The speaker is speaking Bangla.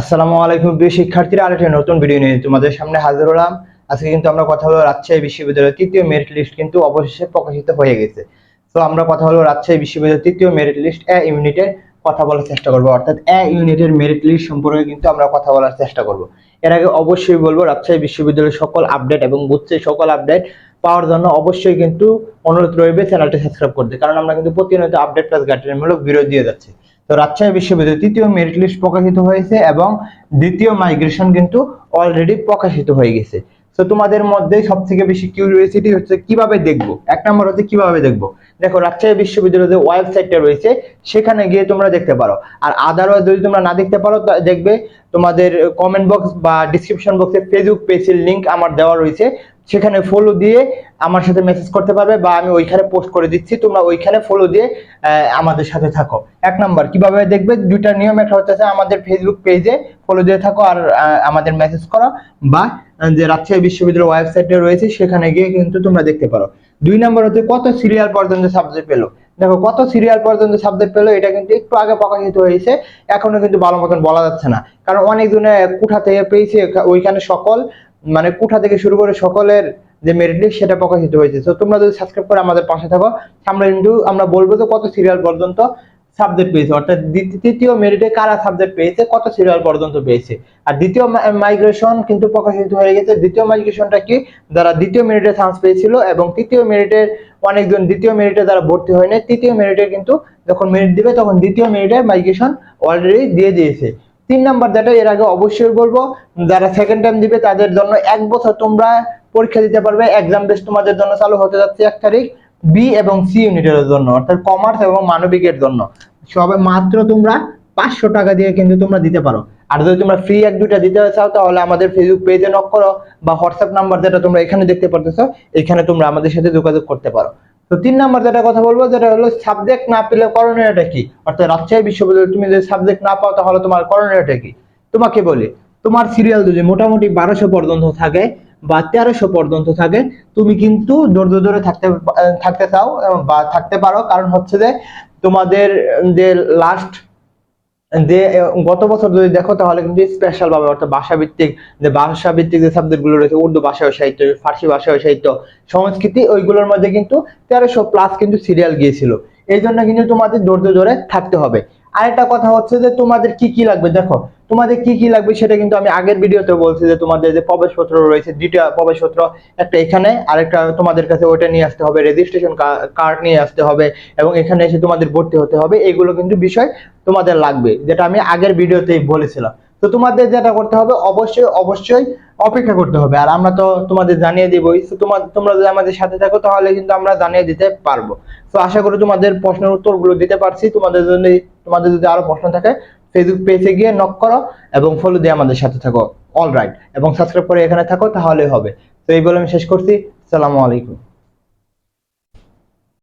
আসসালামু আলাইকুম প্রিয় শিক্ষার্থীরা, আরেকটি নতুন ভিডিও নিয়ে তোমাদের সামনে হাজির হলাম। আজকে কিন্তু আমরা কথা হলো রাজশাহী বিশ্ববিদ্যালয়ের তৃতীয় মেরিট লিস্ট কিন্তু অবশেষে প্রকাশিত হয়ে গেছে। তো আমরা কথা হলো রাজশাহী বিশ্ববিদ্যালয়ের তৃতীয় মেরিট লিস্ট এ ইউনিটের কথা বলার চেষ্টা করব। অর্থাৎ এ ইউনিটের মেরিট লিস্ট সম্পর্কে কিন্তু আমরা কথা বলার চেষ্টা করব। এর আগে অবশ্যই বলব, রাজশাহী বিশ্ববিদ্যালয়ের সকল আপডেট এবং বুথের সকল আপডেট পাওয়ার জন্য অবশ্যই কিন্তু অনুরোধ রইবে চ্যানেলটি সাবস্ক্রাইব করতে। কারণ আমরা কিন্তু প্রতিনিয়ত আপডেট প্লাস গাইডলাইনমূলক ভিডিও দিয়ে যাচ্ছি। তো রাজশাহী বিশ্ববিদ্যালয়ের তৃতীয় মেরিট লিস্ট প্রকাশিত হয়েছে এবং দ্বিতীয় মাইগ্রেশন কিন্তু অলরেডি প্রকাশিত হয়ে গেছে। তো তোমাদের মধ্যে সব থেকে বেশি কিউরিয়াসিটি হচ্ছে কীভাবে দেখব? এক নম্বর হচ্ছে কীভাবে দেখব? দেখো, রাজশাহী বিশ্ববিদ্যালয়ের যে ওয়েবসাইটটা রয়েছে, সেখানে গিয়ে তোমরা দেখতে পারো। আর আদারওয়াইজ যদি তোমরা না দেখতে পারো দেখবে তোমাদের কমেন্ট বক্স বা ডিসক্রিপশন বক্সে ফেসবুক পেজের লিংক আমার দেওয়া রয়েছে। সেখানে ফলো দিয়ে আমার সাথে মেসেজ করতে পারবে বা আমি ওইখানে পোস্ট করে দিচ্ছি। তোমরা ওইখানে ফলো দিয়ে আমাদের সাথে থাকো। এক নাম্বার কীভাবে দেখবে? দুইটা নিয়ম একটা হচ্ছে আমাদের ফেসবুক পেজে ফলো দিয়ে থাকো আর আমাদের মেসেজ করো বা যে রাজশাহী বিশ্ববিদ্যালয়ের ওয়েবসাইটে রয়েছে, সেখানে গিয়ে কিন্তু তোমরা দেখতে পারো। দুই নম্বর হচ্ছে কত সিরিয়াল পর্যন্ত সাবজেক্ট পেল। দেখো, কত সিরিয়াল পর্যন্ত সাবজেক্ট পেল, এটা কিন্তু একটু আগে প্রকাশিত হয়েছে, এখনও কিন্তু ভালো মতন বলা যাচ্ছে না। কারণ অনেকজনে কুঠা থেকে পেয়েছে, ওইখানে সকল মানে কোঠা থেকে শুরু করে সকলের যে মেরিট লিস্ট সেটা প্রকাশিত হয়েছে। তো তোমরা যদি সাবস্ক্রাইব করে আমাদের পাশে থাকো, আমরা কিন্তু, আমরা বলব যে কত সিরিয়াল পর্যন্ত সাবজেক্ট পেয়েছে। অর্থাৎ তৃতীয় মেরিটে কারা সাবজেক্ট পেয়েছে, কত সিরিয়াল পর্যন্ত পেয়েছে। আর দ্বিতীয় মাইগ্রেশন কিন্তু প্রকাশিত হয়ে গেছে। দ্বিতীয় মাইগ্রেশনটা কি? যারা দ্বিতীয় মেরিটে চান্স পেয়েছিল এবং তৃতীয় মেরিটের অনেকজন দ্বিতীয় মেরিটে যারা ভর্তি হয়নি, তৃতীয় মেরিটে কিন্তু যখন মেরিট দিবে, তখন দ্বিতীয় মেরিটের মাইগ্রেশন অলরেডি দিয়ে দিয়েছে। তিন নাম্বার যেটা, এর আগে অবশ্যই বলব, যারা সেকেন্ড টাইম দিবে, তাদের জন্য এক বছর তোমরা পরীক্ষা দিতে পারবে এক্সাম বেস তোমাদের জন্য চালু হতে যাচ্ছে এক তারিখ বি এবং সি ইউনিটের জন্য, অর্থাৎ কমার্স এবং মানবিকের জন্য। সবে মাত্র তোমরা পাঁচশো টাকা দিয়ে কিন্তু তোমরা দিতে পারো। আর যদি তোমরা ফ্রি এক দুইটা দিতে চাও, তাহলে আমাদের ফেসবুক পেজে নক করো, বা হোয়াটসঅ্যাপ নাম্বার যেটা তোমরা এখানে দেখতে পারতেছো, এখানে তোমরা আমাদের সাথে যোগাযোগ করতে পারো। তো তিন নাম্বার যেটা কথা বলব, যেটা হলো সাবজেক্ট না পেলে করণীয়টা কি? অর্থাৎ রাজশাহী বিশ্ববিদ্যালয়ে তুমি যদি সাবজেক্ট না পাও, তাহলে তোমার করণীয়টা কি? তোমাকে বলি, তোমার সিরিয়াল যদি মোটামুটি বারোশো পর্যন্ত থাকে বা তেরোশো পর্যন্ত থাকে, তুমি কিন্তু ধৈর্য ধরে থাকতে থাকতে চাও বা থাকতে পারো। কারণ হচ্ছে যে তোমাদের যে লাস্ট যে গত বছর যদি দেখো, তাহলে কিন্তু স্পেশাল ভাবে, অর্থাৎ ভাষা ভিত্তিক যে ভাষা ভিত্তিক যে সাবজেক্টগুলো রয়েছে, উর্দু ভাষা ও সাহিত্য, ফার্সি ভাষা ও সাহিত্য, সংস্কৃতি, ওইগুলোর মধ্যে কিন্তু তেরোশো প্লাস কিন্তু সিরিয়াল গিয়েছিল। এই জন্য কিন্তু তোমাদের ধৈর্য ধরে থাকতে হবে। আরেকটা কথা হচ্ছে যে তোমাদের কি কি লাগবে? দেখো, তোমাদের কি কি লাগবে সেটা কিন্তু আমি আগের ভিডিওতে বলছি যে তোমাদের যে প্রবেশপত্র রয়েছে দুইটা প্রবেশপত্র একটা এখানে, আরেকটা তোমাদের কাছে ওইটা নিয়ে আসতে হবে রেজিস্ট্রেশন কার্ড নিয়ে আসতে হবে এবং এখানে এসে তোমাদের ভর্তি হতে হবে। এগুলো কিন্তু বিষয় তোমাদের লাগবে, যেটা আমি আগের ভিডিওতেই বলেছিলাম। তো তোমাদের যেটা করতে হবে, অবশ্যই অবশ্যই অপেক্ষা করতে হবে। আর আমরা তো তোমাদের জানিয়ে দিবই, তো তোমার তোমরা যদি আমাদের সাথে থাকো, তাহলে কিন্তু আমরা জানিয়ে দিতে পারব। তো আশা করি তোমাদের প্রশ্নের উত্তরগুলো দিতে পারছি। তোমাদের জন্য তোমাদের যদি আরও প্রশ্ন থাকে ফেসবুক পেজে গিয়ে নক করো এবং ফলো দিয়ে আমাদের সাথে থাকো। অল রাইট এবং সাবস্ক্রাইব করে এখানে থাকো, তাহলেই হবে। তো এই বলে আমি শেষ করছি। সালামু আলাইকুম।